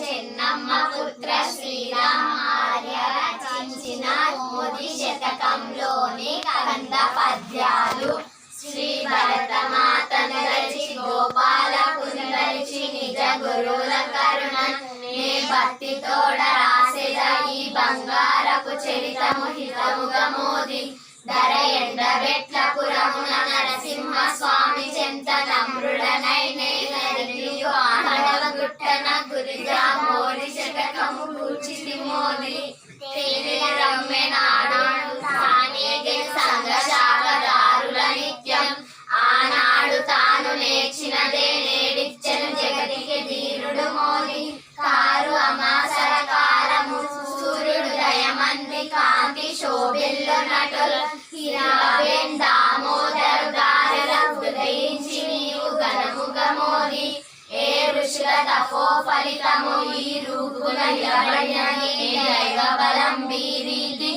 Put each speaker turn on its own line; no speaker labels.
చెన్నమ్మ పుత్ర శ్రీరామార్య రచించిన మోది శతకంలోని కంద పద్యాలు. శ్రీ భరతమాతను దలిచి గోపాల కుందరిచి నిజ గురువుల కరుణ. నే భక్తితోడ రాసేద ఈ బంగారపు చరితము హితముగా మోది. ధర గుట్టన శతకము తేనె నిత్యం ఆనాడు తాను నేర్చినదే నేడిచ్చను జగతికి ధీరుడు మోది కారు అమాసర కాలము సూర్యుడు దయమంది కాంతి శోభిల్లు తపో ఫలితము ఈ రూపుల నిలబడినది బలం వీరీతి